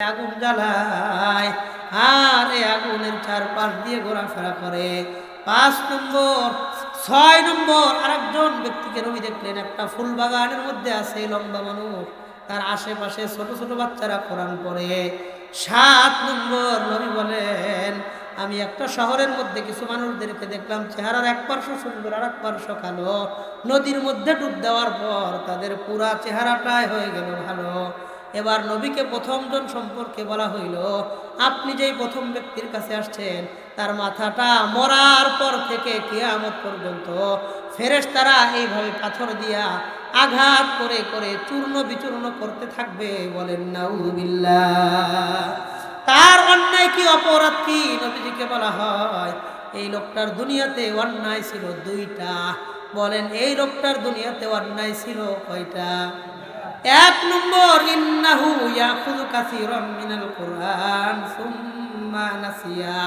আগুন জ্বালায়। আর এই আগুনের চারপাশ দিয়ে ঘোরাফেরা করে। পাঁচ নম্বর, ছয় নম্বর, আরেকজন ব্যক্তিকে নবী দেখলেন, একটা ফুল বাগানের মধ্যে আছে, লম্বা মানুষ। তার আশেপাশে ছোট ছোট বাচ্চারা কোরআন পড়ে। সাত নম্বর, নবী বলেন, আমি একটা শহরের মধ্যে কিছু মানুষদেরকে দেখলাম, চেহারার এক পার্শ্ব সুন্দর আর এক পার্শ্ব কালো। নদীর মধ্যে ডুব দেওয়ার পর তাদের পুরা চেহারাটাই হয়ে গেল ভালো। এবার নবীকে প্রথমজন সম্পর্কে বলা হইল, আপনি যেই প্রথম ব্যক্তির কাছে আসছেন, তার মাথাটা মরার পর থেকে কেয়ামত পর্যন্ত ফেরেশ তারা এইভাবে পাথর দিয়া আঘাত করে করে চূর্ণ বিচূর্ণ করতে থাকবে বলেন নাউবিল্লাহ তার অন্যায় কি অপরাধ কি? নবীজিকে বলা হয়, এই লোকটার দুনিয়াতে অন্যায় ছিল দুইটা। বলেন, এই লোকটার দুনিয়াতে অন্যায় ছিল কয়টা? এক নম্বর, ইন্নাহু ইয়াখুযু কাসীরাম মিনাল কুরআন, সুম্মা নাসিয়া,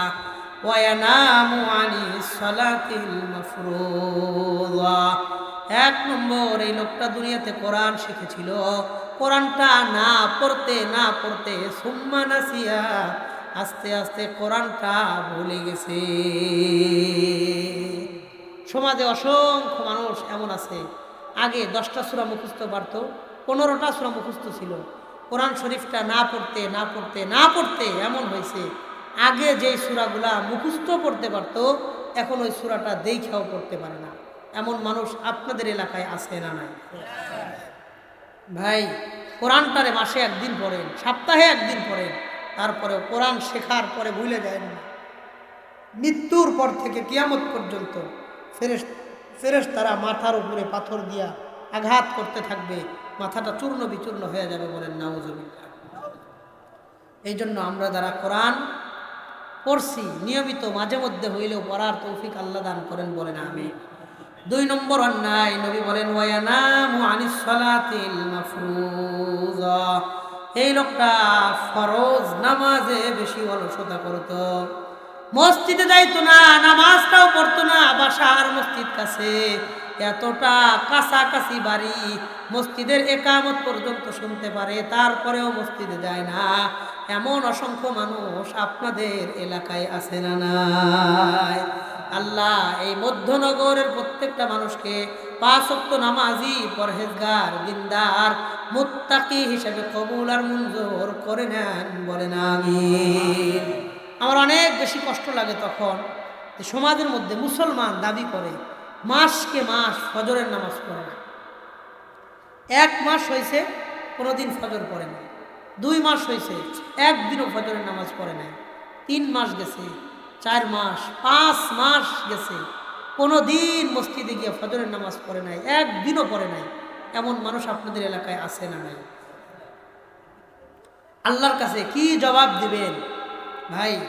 ওয়া ইয়ানামু আনিস সালাতিল মাফরুযা। এক নম্বর, এই লোকটা দুনিয়াতে কোরআন শিখেছিল। কোরআনটা না পড়তে না পড়তে সুম্মা নাসিয়া আস্তে আস্তে কোরআনটা ভুলে গেছে। সমাজে অসংখ্য মানুষ এমন আছে। আগে দশটা সুরা মুখস্থ পারত পনেরোটা সুরা মুখস্থ ছিল। কোরআন শরীফটা না পড়তে না পড়তে না পড়তে এমন হয়েছে। আগে যেই সুরাগুলা মুখস্থ পড়তে পারত, এখন ওই সুরাটা দেখাও পড়তে পারে না। এমন মানুষ আপনাদের এলাকায় আছে না নাই? ভাই, কোরআনটারে মাসে একদিন পড়েন, সপ্তাহে একদিন পড়েন তারপরে কোরআন শেখার পরে ভুলে যায় না। মৃত্যুর পর থেকে কিয়ামত পর্যন্ত ফেরেস ফেরেস তারা মাথার উপরে পাথর দিয়া আঘাত করতে থাকবে, মাথাটা চূর্ণ বিচূর্ণ হয়ে যাবে বলেন, নাউজুবিল্লাহ। এই জন্য আমরা যারা কোরআন পড়ছি, নিয়মিত মাঝে মধ্যে হইলেও পড়ার তৌফিক আল্লাহ দান করেন বলেন আমি দুই নম্বর অন্যায়, নবী বলেন এই লোকটা ফরজ নামাজে বেশি অলসতা করতো। মসজিদে যাইতো না, নামাজটাও পড়তো না, বাসার মসজিদ কাছে। এতটা কাছাকাছি বাড়ি মসজিদের একামত পর্যন্ত শুনতে পারে, তারপরেও মসজিদে যায় না। এমন অসংখ্য মানুষ আপনাদের এলাকায় আছে না নাই? আল্লাহ এই মধ্যনগরের প্রত্যেকটা মানুষকে পাঁচক্ত নামাজি, পরহেজগার, দিনদার, মুত্তাকি হিসেবে কবুল আর মঞ্জুর করে নেন বলেন, আমিন। আমার অনেক বেশি কষ্ট লাগে তখন সমাজের মধ্যে মুসলমান দাবি করে মাসকে মাস ফজরের নামাজ পড়ে না। এক মাস হয়েছে, কোনোদিন ফজর পড়ে না। দুই মাস হয়েছে, একদিনও ফজরের নামাজ পড়ে নাই তিন মাস গেছে, চার মাস, পাঁচ মাস গেছে কোনো দিন মসজিদে গিয়ে ফজরের নামাজ পড়ে নাই, একদিনও পড়ে নাই। এমন মানুষ আপনাদের এলাকায় আছে না নাই? আল্লাহর কাছে কি জবাব দিবেন? ভাই,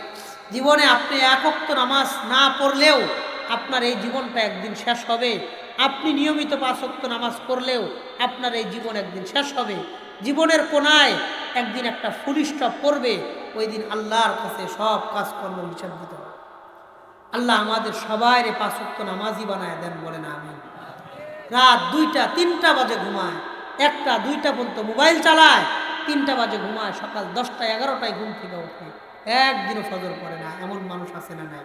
জীবনে আপনি একক্ত নামাজ না পড়লেও আপনার এই জীবনটা একদিন শেষ হবে। আপনি নিয়মিত পাঁচক্ত নামাজ পড়লেও আপনার এই জীবন একদিন শেষ হবে। জীবনের কোনায় একদিন একটা ফুলিস্টপ পড়বে। ওই দিন আল্লাহর কাছে সব কাজকর্ম হিসাব দিতে হবে। আল্লাহ আমাদের সবাই রে পাঁচক্ত নামাজই বানায় দেন বলে না আমি রাত দুইটা, তিনটা বাজে ঘুমায়। একটা, দুইটা পর্যন্ত মোবাইল চালায়। তিনটা বাজে ঘুমায়। সকাল দশটা এগারোটায় ঘুম থেকে ওঠে। একদিনও ফজর পড়ে না। এমন মানুষ আছে না নাই?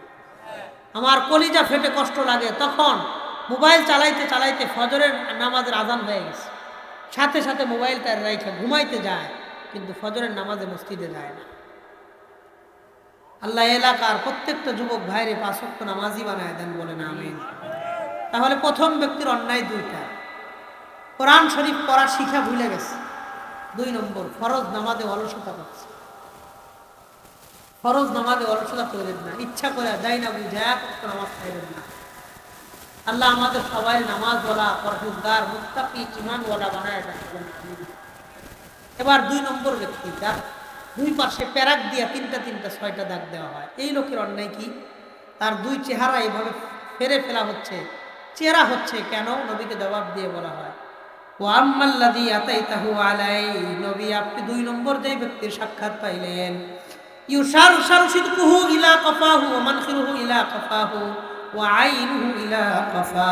আমার কলিজা ফেটে কষ্ট লাগে। তখন মোবাইল চালাইতে চালাইতে ফজরের নামাজের আজান হয়ে গেছে। সাথে সাথে মোবাইলটা রাইখে ঘুমাইতে যায়, কিন্তু ফজরের নামাজে মসজিদে যায় না। আল্লাহ এলাকার প্রত্যেকটা যুবক ভাইরে পাঁচক্ত নামাজই বানায় দেন বলে না আমি তাহলে প্রথম ব্যক্তির অন্যায় দুইটা। কোরআন শরীফ পড়া শিখা ভুলে গেছে। দুই নম্বর, ফরজ নামাজে অলসতা করছে। ফরজ নামাজে অলসতা করেন না, ইচ্ছা করে যাই না, বুঝা নামাজ খাইবেন না। আল্লাহ আমাদের সবাই নামাজ বলা পরহেজগার মুক্তাকি ইমান বলা বানায় এবার দুই নম্বর ব্যক্তি, যার দুই পাশে প্যারাক দিয়া তিনটা তিনটা ছয়টা দাগ দেওয়া হয়। এই লোকের অন্যায় কি? তার দুই চেহারা এইভাবে ফেরে ফেলা হচ্ছে। চেহারা হচ্ছে কেন? নবীকে জবাব দিয়ে বলা হয়। ও আম্মাল্লাদি আতাইতাহু আলাই নবী আপনি দুই নম্বর যে ব্যক্তির সাক্ষাৎ পাইলেন। ইউসার সার সিদকুহু ইলা কফাহু ওয়া মানখিরুহু ইলা কফাহু ওয়া আইনুহু ইলা কফা।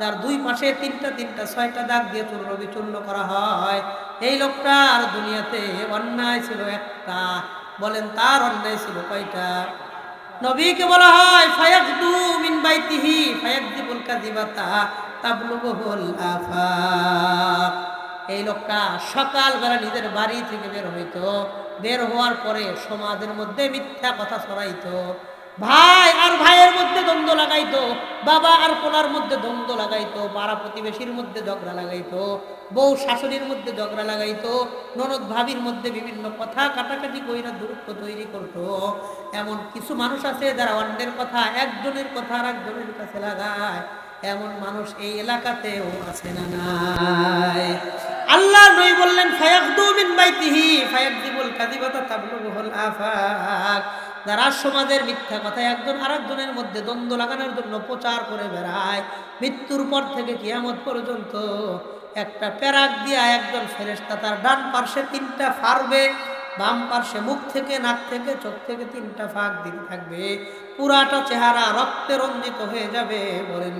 যার দুই পাশে তিনটা তিনটা, ছয়টা দাগ দিয়ে চূর্ণ বিচূর্ণ করা হয়। এই লোকটার দুনিয়াতে অন্যায় ছিল একটা, বলেন তার অন্যায় ছিল কয়টা? নবীকে বলা হয়, ফায়াকদু মিন বাইতিহি, ফায়াকদিবুল কাযিবাতা তাবলুগুহুল আফাক এই লোকটা সকালবেলা নিজের বাড়ি থেকে বের হইতো। বের হওয়ার পরে সমাজের মধ্যে মিথ্যা কথা ছড়াইতো। ভাই আর ভাইয়ের মধ্যে দ্বন্দ্ব লাগাইতো। বাবা আর পোলার মধ্যে দ্বন্দ্ব লাগাইতো। পাড়া প্রতিবেশীর মধ্যে ঝগড়া লাগাইতো। বউ শাশুড়ির মধ্যে ঝগড়া লাগাইতো। ননদ ভাবির মধ্যে বিভিন্ন কথা কাটাকাটি কইরা দূরত্ব তৈরি করতো। এমন কিছু মানুষ আছে যারা অন্যের কথা, একজনের কথা আর একজনের কাছে লাগায়। এমন মানুষ এই এলাকাতেও আছে না নাই। আল্লাহ নই বললেন, ফায়াকদু মিন বাইতিহি। ফায়াকদিবুল কাযিবাতা তাবলুগুহুল আফাক। যারা সমাজের মিথ্যা কথা একজন আরেকজনের মধ্যে দ্বন্দ্ব লাগানোর জন্য প্রচার করে বেড়ায়, মৃত্যুর পর থেকে কিয়ামত পর্যন্ত একটা প্যারাক দিয়া একজন ফেরেশতা তার ডান পার্শ্বে তিনটা ফারবে, বাম পার্শ্বে মুখ থেকে, নাক থেকে, চোখ থেকে তিনটা ফাঁক দিতে থাকবে। পুরাটা চেহারা রক্তে রঞ্জিত হয়ে যাবে বলেন।